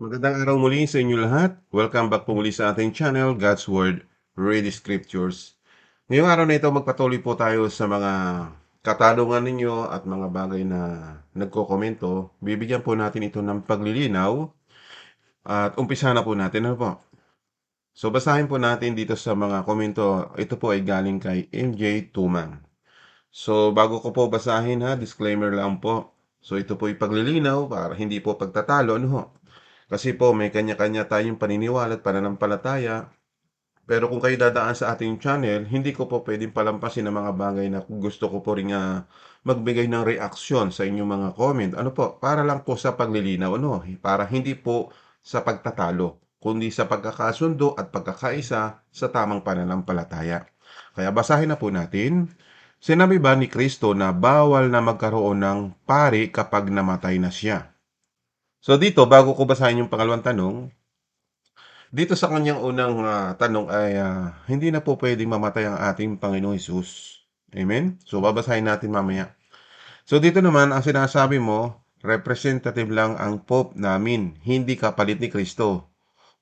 Magandang araw muli sa inyo lahat. Welcome back po muli sa ating channel, God's Word, Read Scriptures. Ngayong araw na ito, magpatuloy po tayo sa mga katanungan ninyo at mga bagay na nagkokomento. Bibigyan po natin ito ng paglilinaw at umpisa na po natin. Ano po? So, basahin po natin dito sa mga komento. Ito po ay galing kay MJ Tumang. So, bago ko po basahin ha, disclaimer lang po. So, ito po ay paglilinaw para hindi po pagtatalo. Ano ho? Kasi po may kanya-kanya tayong paniniwala at pananampalataya. Pero kung kayo dadaan sa ating channel, hindi ko po pwedeng palampasin ang mga bagay na gusto ko po rin nga magbigay ng reaksyon sa inyong mga comment. Ano po? Para lang po sa paglilinaw. Ano? Para hindi po sa pagtatalo, kundi sa pagkakasundo at pagkakaisa sa tamang pananampalataya. Kaya basahin na po natin. Sinabi ba ni Kristo na bawal na magkaroon ng pari kapag namatay na siya? So dito, bago ko basahin yung pangalawang tanong, dito sa kanyang unang ah, tanong ay ah, hindi na po pwedeng mamatay ang ating Panginoong Hesus. Amen? So babasahin natin mamaya. So dito naman, ang sinasabi mo, representative lang ang Pope namin, hindi kapalit ni Kristo.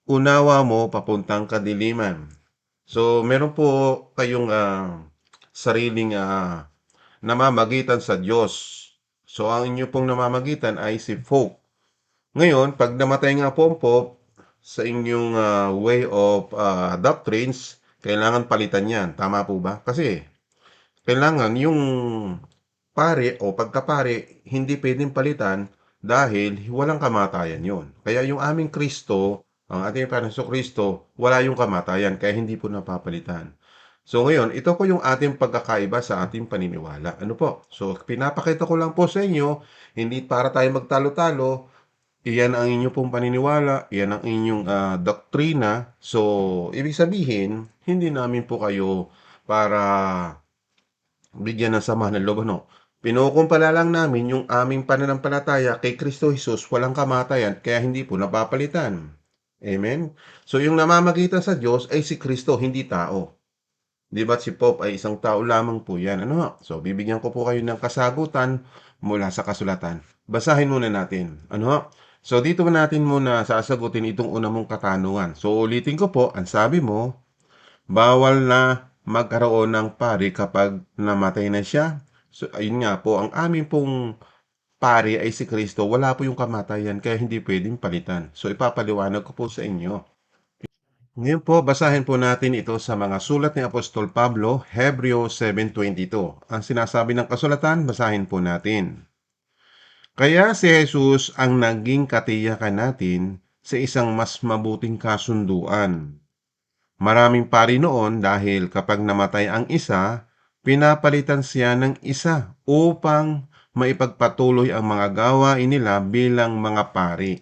Unawa mo papuntang kadiliman. So meron po kayong ah, sariling ah, namamagitan sa Diyos. So ang inyo pong namamagitan ay si Pope. Ngayon, pag namatay nga po ang Pope, sa inyong ah, way of ah, doctrines, kailangan palitan yan. Tama po ba? Kasi, kailangan yung pare o pagkapare, hindi pwedeng palitan dahil walang kamatayan yon. Kaya yung aming Kristo, ang ating Panginoon Kristo, wala yung kamatayan, kaya hindi po napapalitan. So ngayon, ito po yung ating pagkakaiba sa ating paniniwala. Ano po? So pinapakita ko lang po sa inyo, hindi para tayo magtalo-talo, Iyan ang inyong pong paniniwala, iyan ang inyong ah, doktrina. So, ibig sabihin, hindi namin po kayo para bigyan ng sama ng loob. Ano? Pinukumpala lang namin yung aming pananampalataya kay Kristo Jesus, walang kamatayan, kaya hindi po napapalitan. Amen? So, yung namamagitan sa Diyos ay si Kristo, hindi tao. Di ba si Pope ay isang tao lamang po yan? Ano? So, bibigyan ko po kayo ng kasagutan mula sa kasulatan. Basahin muna natin. Ano? So, dito natin muna sasagutin itong una mong katanungan. So, ulitin ko po, ang sabi mo, bawal na magkaroon ng pari kapag namatay na siya. So, ayun nga po, ang aming pong pari ay si Kristo. Wala po yung kamatayan, kaya hindi pwedeng palitan. So, ipapaliwanag ko po sa inyo. Ngayon po, basahin po natin ito sa mga sulat ni Apostol Pablo, Hebreo 7.22. Ang sinasabi ng kasulatan, basahin po natin. Kaya si Jesus ang naging katiyakan natin sa isang mas mabuting kasunduan. Maraming pari noon dahil kapag namatay ang isa, pinapalitan siya ng isa upang maipagpatuloy ang mga gawain nila bilang mga pari.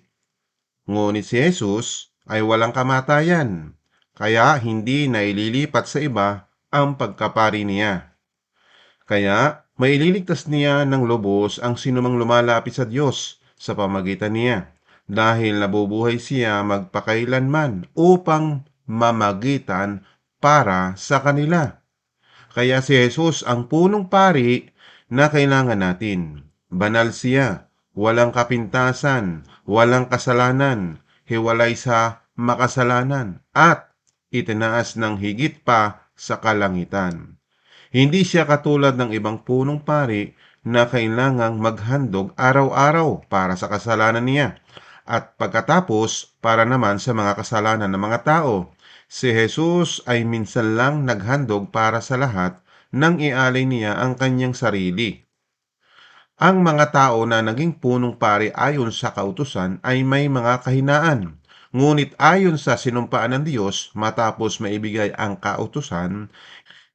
Ngunit si Jesus ay walang kamatayan, kaya hindi naililipat sa iba ang pagkapari niya. Kaya maililigtas niya ng lubos ang sinumang lumalapit sa Diyos sa pamagitan niya dahil nabubuhay siya magpakailanman upang mamagitan para sa kanila. Kaya si Jesus ang punong pari na kailangan natin. Banal siya, walang kapintasan, walang kasalanan, hiwalay sa makasalanan, at itinaas ng higit pa sa kalangitan. Hindi siya katulad ng ibang punong pari na kailangang maghandog araw-araw para sa kasalanan niya at pagkatapos para naman sa mga kasalanan ng mga tao. Si Jesus ay minsan lang naghandog para sa lahat nang ialay niya ang kanyang sarili. Ang mga tao na naging punong pari ayon sa kautusan ay may mga kahinaan. Ngunit ayon sa sinumpaan ng Diyos matapos maibigay ang kautusan,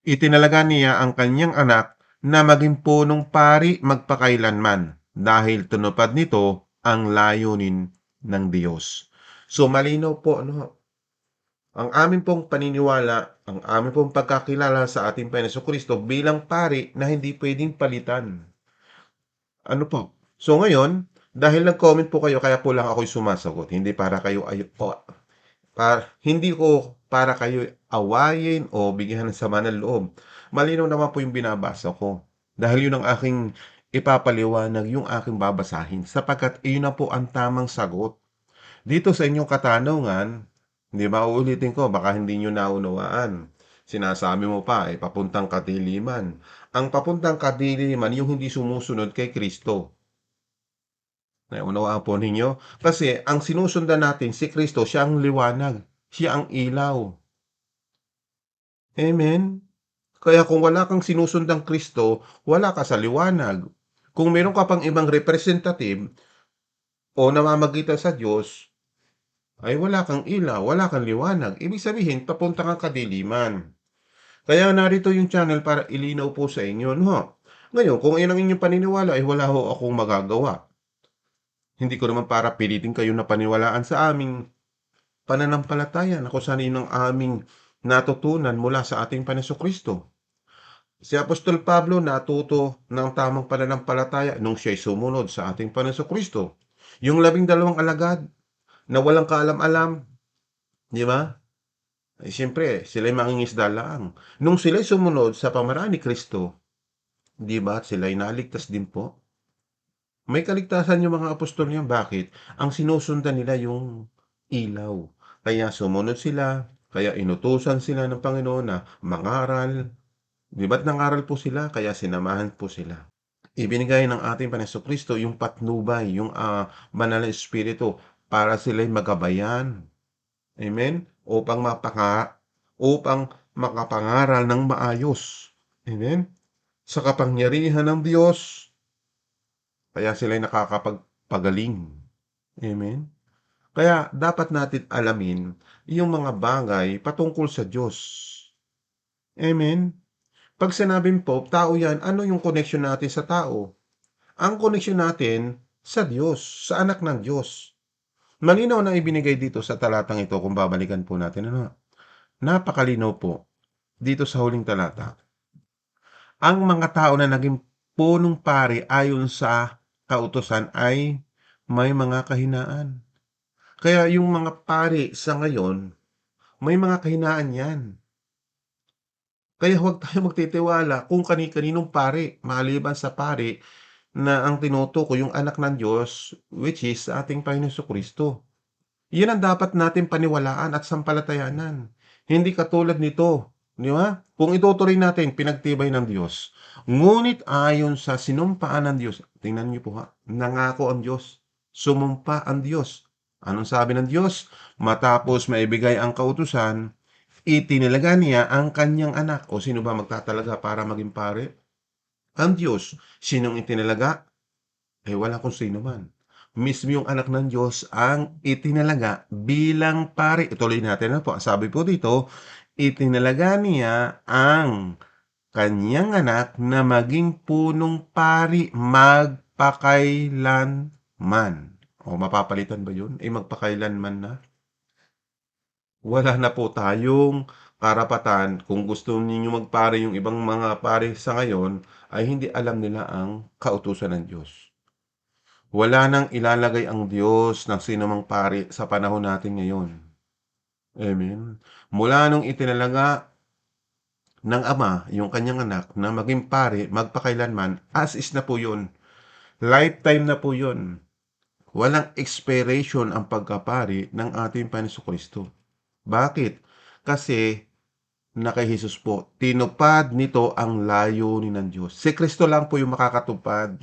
itinalaga niya ang kanyang anak na maging punong pari magpakailanman dahil tunupad nito ang layunin ng Diyos. So malinaw po ano, ang aming pong paniniwala, ang aming pong pagkakilala sa ating Panginoon Kristo bilang pari na hindi pwedeng palitan. Ano po? So ngayon, dahil nag-comment po kayo, kaya po lang ako'y sumasagot. Hindi para kayo ay o, para, hindi ko para kayo awayin o bigyan ng sama ng loob. Malinaw naman po yung binabasa ko. Dahil yun ang aking ipapaliwanag, yung aking babasahin. Sapagkat iyon na po ang tamang sagot. Dito sa inyong katanungan, 'di ba, uulitin ko baka hindi niyo naunawaan. Sinasabi mo pa, eh, papuntang kadiliman. Ang papuntang kadiliman yung hindi sumusunod kay Kristo. Naunawaan po ninyo? Kasi ang sinusundan natin si Kristo, siya ang liwanag, siya ang ilaw. Amen? Kaya kung wala kang sinusundang Kristo, wala ka sa liwanag. Kung meron ka pang ibang representative o namamagitan sa Diyos, ay wala kang ilaw, wala kang liwanag. Ibig sabihin, papunta kang kadiliman. Kaya narito yung channel para ilinaw po sa inyo, no? Ngayon, kung iyon ang inyong paniniwala, ay wala ho akong magagawa. Hindi ko naman para pilitin kayo na paniwalaan sa aming pananampalataya na kung saan ang aming natutunan mula sa ating Panginoon Kristo. Si Apostol Pablo natuto ng tamang pananampalataya nung siya'y sumunod sa ating Panginoon Kristo. Yung labing dalawang alagad na walang kaalam-alam, di ba? Ay, siyempre, sila'y mangingisda lang. Nung sila'y sumunod sa pamaraan ni Kristo, di ba, at sila'y naligtas din po. May kaligtasan yung mga apostol niya. Bakit? Ang sinusundan nila yung ilaw. Kaya sumunod sila, kaya inutusan sila ng Panginoon na mangaral. Di ba't nangaral po sila? Kaya sinamahan po sila. Ibinigay ng ating Panginoon Kristo yung patnubay, yung uh, banal na espiritu para sila'y magabayan. Amen? Upang mapaka upang makapangaral ng maayos. Amen? Sa kapangyarihan ng Diyos, kaya sila'y nakakapagpagaling. Amen? Kaya dapat natin alamin yung mga bagay patungkol sa Diyos. Amen? Pag sinabing po, tao yan, ano yung connection natin sa tao? Ang connection natin sa Diyos, sa anak ng Diyos. Malinaw na ibinigay dito sa talatang ito kung babalikan po natin. Ano? Napakalinaw po dito sa huling talata. Ang mga tao na naging punong pari ayon sa kautosan ay may mga kahinaan. Kaya yung mga pari sa ngayon, may mga kahinaan yan. Kaya huwag tayo magtitiwala kung kani-kaninong pari, maliban sa pari na ang tinutuko yung anak ng Diyos, which is ating Panginoon Kristo. Yan ang dapat natin paniwalaan at sampalatayanan. Hindi katulad nito, di ba? Kung itutuloy natin, pinagtibay ng Diyos. Ngunit ayon sa sinumpaan ng Diyos, tingnan niyo po ha, nangako ang Diyos, sumumpa ang Diyos. Anong sabi ng Diyos? Matapos maibigay ang kautusan, itinalaga niya ang kanyang anak. O sino ba magtatalaga para maging pare? Ang Diyos. Sinong itinalaga? Eh wala kung sino man. Mismo yung anak ng Diyos ang itinalaga bilang pare. Ituloy natin na po. Sabi po dito, itinalaga niya ang kanyang anak na maging punong pari magpakailanman. O mapapalitan ba yun? Eh magpakailanman na? Wala na po tayong karapatan kung gusto ninyo magpare yung ibang mga pare sa ngayon ay hindi alam nila ang kautusan ng Diyos. Wala nang ilalagay ang Diyos ng sinumang pari sa panahon natin ngayon. Amen. Mula nung itinalaga ng ama, yung kanyang anak, na maging pare, magpakailanman, as is na po yun. Lifetime na po yun. Walang expiration ang pagkapari ng ating Panginoon Kristo. Bakit? Kasi na kay Jesus po, tinupad nito ang layunin ng Diyos. Si Kristo lang po yung makakatupad.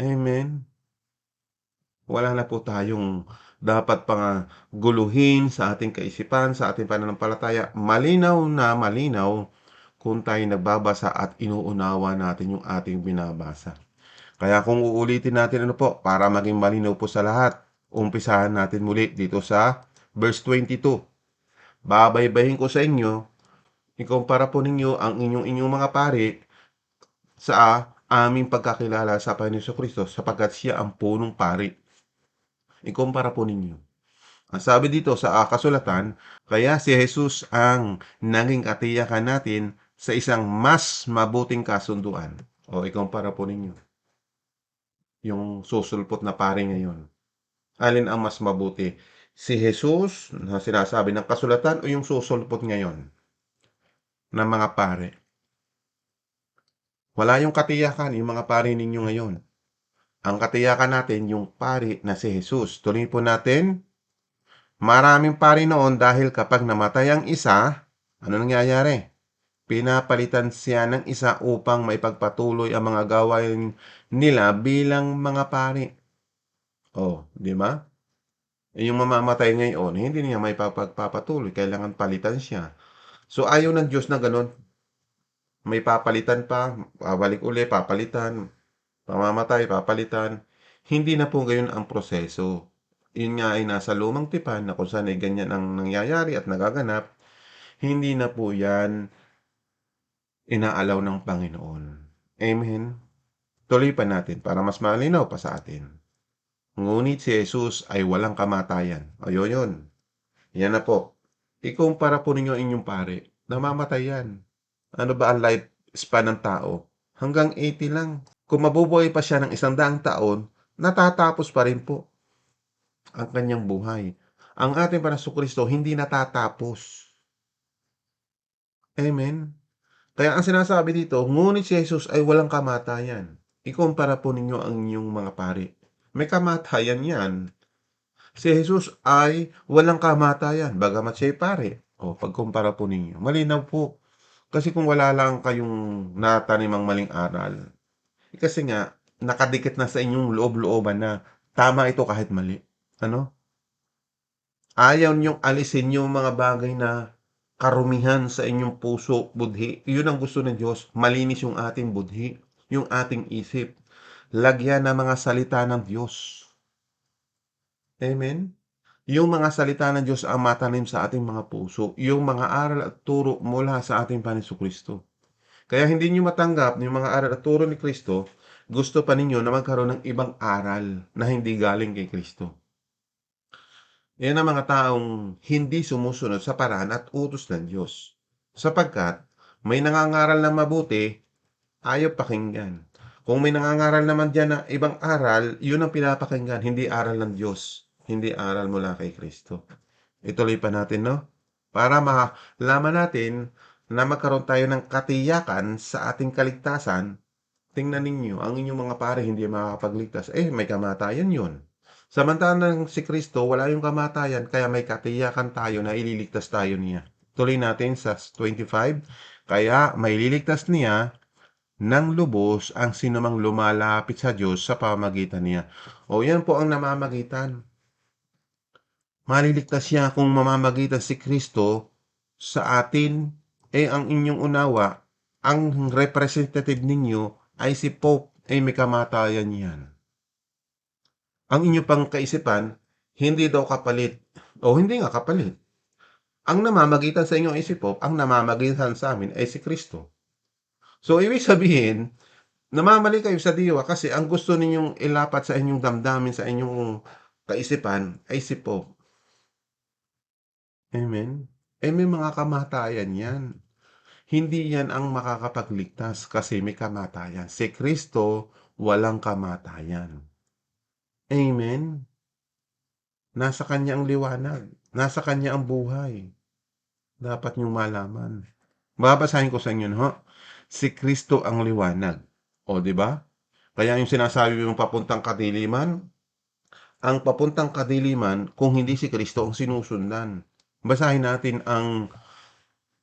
Amen. Wala na po tayong dapat pang guluhin sa ating kaisipan, sa ating pananampalataya. Malinaw na malinaw kung tayo nagbabasa at inuunawa natin yung ating binabasa. Kaya kung uulitin natin ano po, para maging malinaw po sa lahat, umpisahan natin muli dito sa verse 22. Babaybayin ko sa inyo, ikumpara po ninyo ang inyong inyong mga pari sa aming pagkakilala sa Panginoon Kristo sapagkat siya ang punong pari Ikumpara po ninyo. Ang sabi dito sa kasulatan, kaya si Jesus ang naging katiyakan natin sa isang mas mabuting kasunduan. O ikumpara po ninyo. Yung susulpot na pare ngayon. Alin ang mas mabuti? Si Jesus na sinasabi ng kasulatan o yung susulpot ngayon ng mga pare? Wala yung katiyakan, yung mga pare ninyo ngayon. Ang katiyakan natin yung pari na si Jesus. Tuloy po natin. Maraming pari noon dahil kapag namatay ang isa, ano nangyayari? Pinapalitan siya ng isa upang maipagpatuloy ang mga gawain nila bilang mga pari. Oh, di ba? Eh, Yung mamamatay ngayon, hindi niya may papagpapatuloy. Kailangan palitan siya. So, ayaw ng Diyos na ganun. May papalitan pa, babalik uli, papalitan, pamamatay, papalitan. Hindi na po gayon ang proseso. Yun nga ay nasa lumang tipan na kung saan ay ganyan ang nangyayari at nagaganap. Hindi na po yan inaalaw ng Panginoon. Amen. Tuloy pa natin para mas malinaw pa sa atin. Ngunit si Jesus ay walang kamatayan. Ayun yun. Yan na po. Ikumpara po ninyo inyong pare. Namamatay yan. Ano ba ang life span ng tao? Hanggang 80 lang. Kung mabubuhay pa siya ng isang daang taon, natatapos pa rin po ang kanyang buhay. Ang ating Panaso Kristo hindi natatapos. Amen. Kaya ang sinasabi dito, ngunit si Jesus ay walang kamatayan. Ikumpara po ninyo ang inyong mga pare. May kamatayan yan. Si Jesus ay walang kamatayan, bagamat siya ay pare. O, pagkumpara po ninyo. Malinaw po. Kasi kung wala lang kayong natanimang maling aral, eh, kasi nga, nakadikit na sa inyong loob-looban na tama ito kahit mali. Ano? Ayaw niyong alisin yung mga bagay na karumihan sa inyong puso, budhi. Yun ang gusto ng Diyos. Malinis yung ating budhi, yung ating isip. Lagyan ng mga salita ng Diyos. Amen? Yung mga salita ng Diyos ang matanim sa ating mga puso. Yung mga aral at turo mula sa ating Paniso Kristo. Kaya hindi nyo matanggap yung mga aral at turo ni Kristo, gusto pa ninyo na magkaroon ng ibang aral na hindi galing kay Kristo. Yan ang mga taong hindi sumusunod sa paraan at utos ng Diyos. Sapagkat may nangangaral na mabuti, ayaw pakinggan. Kung may nangangaral naman dyan na ibang aral, yun ang pinapakinggan, hindi aral ng Diyos, hindi aral mula kay Kristo. Ituloy pa natin, no? Para malaman natin na magkaroon tayo ng katiyakan sa ating kaligtasan, tingnan ninyo, ang inyong mga pare hindi makakapagligtas. Eh, may kamatayan yun. Samantalang si Kristo, wala yung kamatayan, kaya may katiyakan tayo na ililigtas tayo niya. Tuloy natin sa 25. Kaya may liligtas niya ng lubos ang sinumang lumalapit sa Diyos sa pamagitan niya. O yan po ang namamagitan. Maliligtas siya kung mamamagitan si Kristo sa atin. Eh ang inyong unawa, ang representative ninyo ay si Pope, ay may kamatayan yan ang inyo pang kaisipan, hindi daw kapalit. O hindi nga kapalit. Ang namamagitan sa inyong isip po, ang namamagitan sa amin ay si Kristo. So, ibig sabihin, namamali kayo sa diwa kasi ang gusto ninyong ilapat sa inyong damdamin, sa inyong kaisipan, ay si Pope. Amen? Eh, may mga kamatayan yan. Hindi yan ang makakapagligtas kasi may kamatayan. Si Kristo, walang kamatayan. Amen. Nasa kanya ang liwanag. Nasa kanya ang buhay. Dapat niyong malaman. Babasahin ko sa inyo, no? Si Kristo ang liwanag. O, di ba? Kaya yung sinasabi mong papuntang kadiliman, ang papuntang kadiliman, kung hindi si Kristo ang sinusundan. Basahin natin ang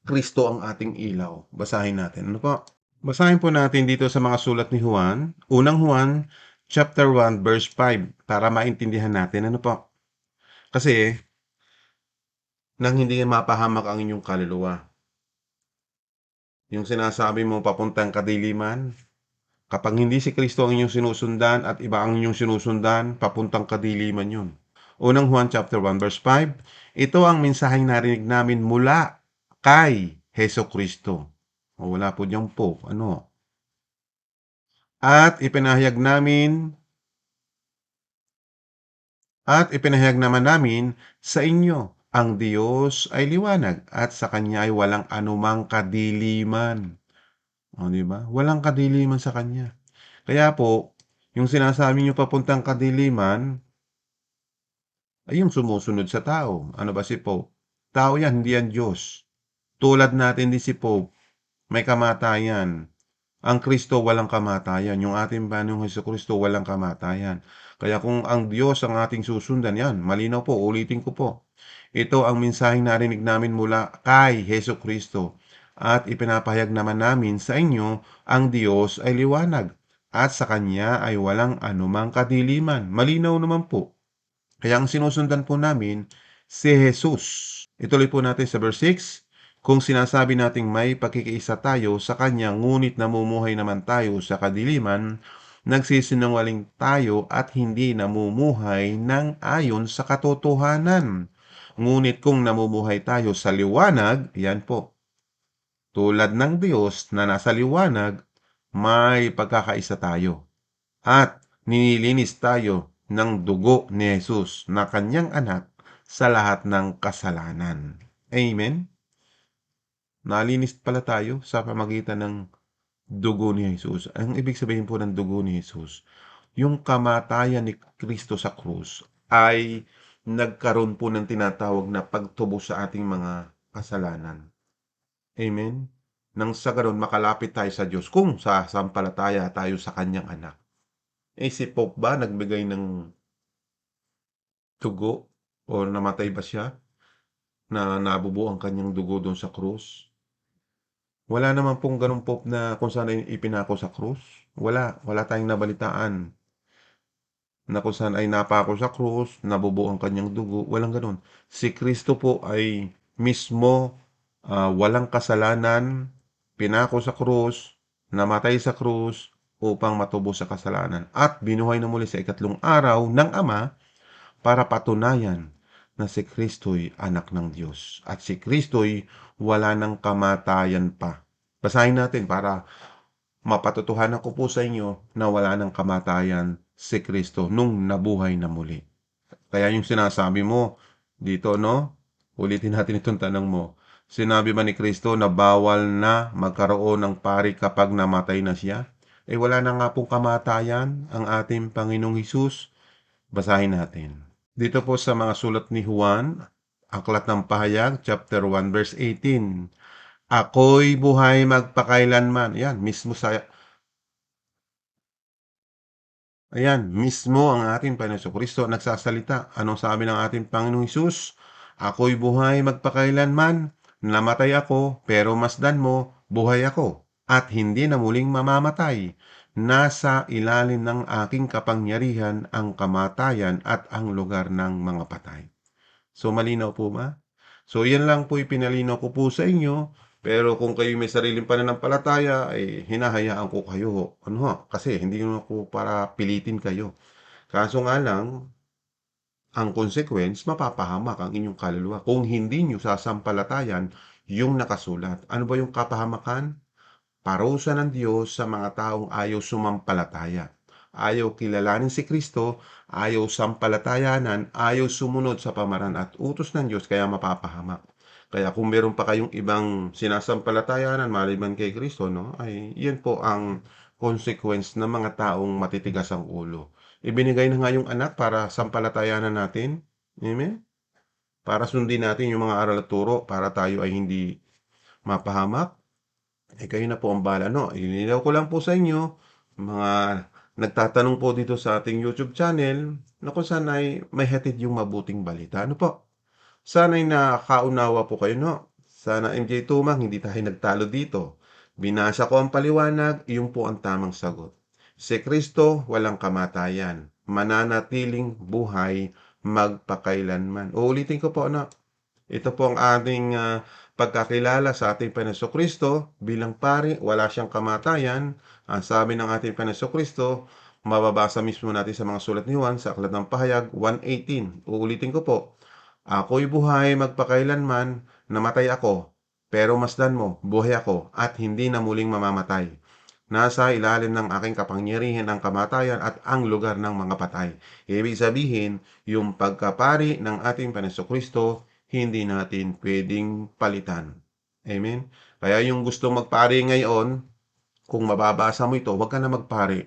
Kristo ang ating ilaw. Basahin natin. Ano po? Basahin po natin dito sa mga sulat ni Juan. Unang Juan, chapter 1 verse 5 para maintindihan natin ano po. Kasi nang hindi mapahamak ang inyong kaluluwa. Yung sinasabi mo papuntang kadiliman, kapag hindi si Kristo ang inyong sinusundan at iba ang inyong sinusundan, papuntang kadiliman yun. Unang Juan chapter 1 verse 5, ito ang mensaheng narinig namin mula kay Heso Kristo. O wala po diyang po. Ano? At ipinahayag namin at ipinahayag naman namin sa inyo ang Diyos ay liwanag at sa Kanya ay walang anumang kadiliman. O, di ba? Walang kadiliman sa Kanya. Kaya po, yung sinasabi nyo papuntang kadiliman, ay yung sumusunod sa tao. Ano ba si Pope? Tao yan, hindi yan Diyos. Tulad natin din si Pope, may kamatayan. Ang Kristo walang kamatayan, yung ating Panginoong Hesukristo walang kamatayan. Kaya kung ang Diyos ang ating susundan, yan, malinaw po, ulitin ko po. Ito ang mensaheng narinig namin mula kay Heso Kristo at ipinapahayag naman namin sa inyo ang Diyos ay liwanag at sa Kanya ay walang anumang kadiliman. Malinaw naman po. Kaya ang sinusundan po namin si Jesus. Ituloy po natin sa verse 6. Kung sinasabi nating may pakikiisa tayo sa Kanya ngunit namumuhay naman tayo sa kadiliman, nagsisinungaling tayo at hindi namumuhay ng ayon sa katotohanan. Ngunit kung namumuhay tayo sa liwanag, yan po, tulad ng Diyos na nasa liwanag, may pagkakaisa tayo. At ninilinis tayo ng dugo ni Jesus na kanyang anak sa lahat ng kasalanan. Amen? Nalinis pala tayo sa pamagitan ng dugo ni Jesus. Ang ibig sabihin po ng dugo ni Jesus, yung kamatayan ni Kristo sa krus ay nagkaroon po ng tinatawag na pagtubos sa ating mga kasalanan. Amen? Nang sa ganon, makalapit tayo sa Diyos kung sa sampalataya tayo sa kanyang anak. Eh si Pope ba nagbigay ng dugo o namatay ba siya na nabubuo ang kanyang dugo doon sa krus? Wala naman pong ganun Pope na kung saan ay ipinako sa krus. Wala. Wala tayong nabalitaan na kung saan ay napako sa krus, nabubuo ang kanyang dugo. Walang ganun. Si Kristo po ay mismo ah, walang kasalanan, pinako sa krus, namatay sa krus upang matubos sa kasalanan at binuhay na muli sa ikatlong araw ng Ama para patunayan na si Kristo'y anak ng Diyos at si Kristo'y wala ng kamatayan pa. Basahin natin para mapatutuhanan ko po sa inyo na wala ng kamatayan si Kristo nung nabuhay na muli. Kaya yung sinasabi mo dito, no? Ulitin natin itong tanong mo. Sinabi ba ni Kristo na bawal na magkaroon ng pari kapag namatay na siya? Eh wala na nga pong kamatayan ang ating Panginoong Hesus. Basahin natin. Dito po sa mga sulat ni Juan, Aklat ng Pahayag, chapter 1, verse 18. Ako'y buhay magpakailanman. Yan, mismo sa Ayan, mismo ang ating Panginoon Kristo nagsasalita. Anong sabi ng ating Panginoong Hesus? Ako'y buhay magpakailanman. Namatay ako, pero masdan mo, buhay ako. At hindi na muling mamamatay. Nasa ilalim ng aking kapangyarihan ang kamatayan at ang lugar ng mga patay. So malinaw po ba? So yan lang po ipinalinaw ko po sa inyo. Pero kung kayo may sariling pananampalataya, ay hinahayaan ko kayo. Ano ho? Kasi hindi naman ako para pilitin kayo. Kaso nga lang, ang consequence, mapapahamak ang inyong kaluluwa kung hindi nyo sasampalatayan yung nakasulat. Ano ba yung kapahamakan? Parusa ng Diyos sa mga taong ayaw sumampalataya. Ayaw kilalanin si Kristo, ayaw sampalatayanan, ayaw sumunod sa pamaran at utos ng Diyos, kaya mapapahamak. Kaya kung meron pa kayong ibang sinasampalatayanan maliban kay Kristo, no, ay yan po ang consequence ng mga taong matitigas ang ulo. Ibinigay na nga yung anak para sampalatayanan natin. Amen? Para sundin natin yung mga aral at turo para tayo ay hindi mapahamak. Eh kayo na po ang bala, no? Ilinaw ko lang po sa inyo, mga nagtatanong po dito sa ating YouTube channel, na kung saan ay may hatid yung mabuting balita. Ano po? Sana'y nakaunawa po kayo, no? Sana MJ Tumang, hindi tayo nagtalo dito. Binasa ko ang paliwanag, iyon po ang tamang sagot. Si Kristo, walang kamatayan. Mananatiling buhay, magpakailanman. Uulitin ko po, no? Ito po ang ating ah, pagkakilala sa ating Panginoon Kristo bilang pari, wala siyang kamatayan. Ang sabi ng ating Panginoon Kristo, mababasa mismo natin sa mga sulat ni Juan sa Aklat ng Pahayag 1.18. Uulitin ko po, Ako'y buhay magpakailanman, namatay ako, pero masdan mo, buhay ako, at hindi na muling mamamatay. Nasa ilalim ng aking kapangyarihan ang kamatayan at ang lugar ng mga patay. Ibig sabihin, yung pagkapari ng ating Panginoon Kristo, hindi natin pwedeng palitan. Amen? Kaya yung gusto magpari ngayon, kung mababasa mo ito, huwag ka na magpari.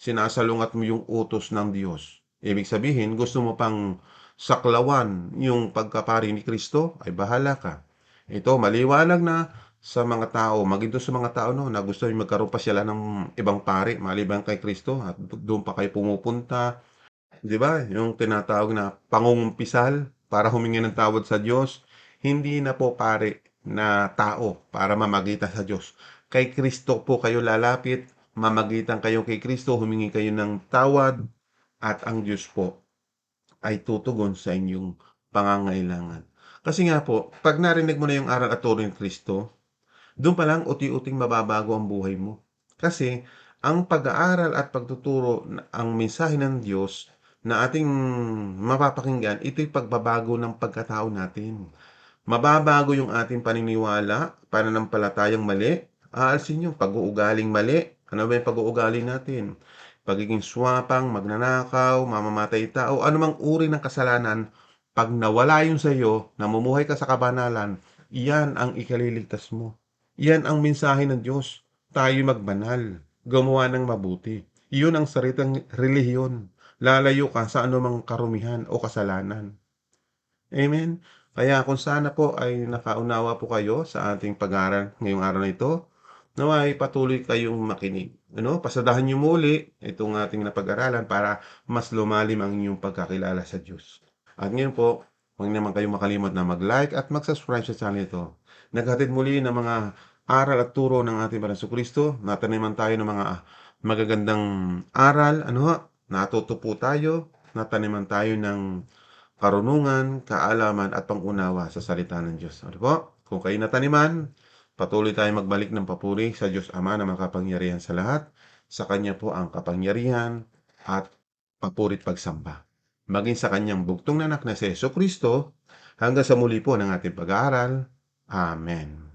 Sinasalungat mo yung utos ng Diyos. Ibig sabihin, gusto mo pang saklawan yung pagkapari ni Kristo, ay bahala ka. Ito, maliwanag na sa mga tao, maging sa mga tao 'no, na gusto yung magkaroon pa sila ng ibang pari maliban kay Kristo at do'n pa kayo pumupunta, 'di ba? Yung tinatawag na pangungumpisal para humingi ng tawad sa Diyos. Hindi na po pari na tao para mamagitan sa Diyos. Kay Kristo po kayo lalapit, mamagitan kayo kay Kristo, humingi kayo ng tawad at ang Diyos po ay tutugon sa inyong pangangailangan. Kasi nga po, 'pag narinig mo na yung aral at turo ni Kristo, do'n pa lang unti-unting mababago ang buhay mo. Kasi ang pag-aaral at pagtuturo ang mensahe ng Diyos na ating mapapakinggan, ito'y pagbabago ng pagkatao natin. Mababago yung ating paniniwala, pananampalatayang mali, aalisin yung pag-uugaling mali. Ano ba yung pag-uugali natin? Pagiging swapang, magnanakaw, mamamatay tao, anumang uri ng kasalanan, 'pag nawala yun sa'yo, namumuhay ka sa kabanalan, iyan ang ikaliligtas mo. Iyan ang mensahe ng Diyos, tayo'y magbanal, gumawa ng mabuti. Iyon ang salitang relihiyon. Lalayo ka sa anumang karumihan o kasalanan. Amen? Kaya kung sana po ay nakaunawa po kayo sa ating pag-aaral ngayong araw na ito, nawa'y patuloy kayong makinig. Ano, pasadahan niyo muli itong ating napag-aralan para mas lumalim ang inyong pagkakilala sa Diyos. At ngayon po, huwag naman kayong makalimot na mag-like at mag-subscribe sa channel ito. Naghatid muli ng mga aral at turo ng ating Banal Kristo. Nataniman tayo ng mga magagandang aral. Ano? Natuto po tayo. Nataniman tayo ng karunungan, kaalaman at pangunawa sa salita ng Diyos. Ano po? Kung kayo nataniman, patuloy tayong magbalik ng papuri sa Diyos Ama na makapangyarihan sa lahat. Sa Kanya po ang kapangyarihan at papuri't pagsamba. Maging sa Kanyang bugtong na anak na si Yeso Kristo, hanggang sa muli po ng ating pag-aaral. Amen.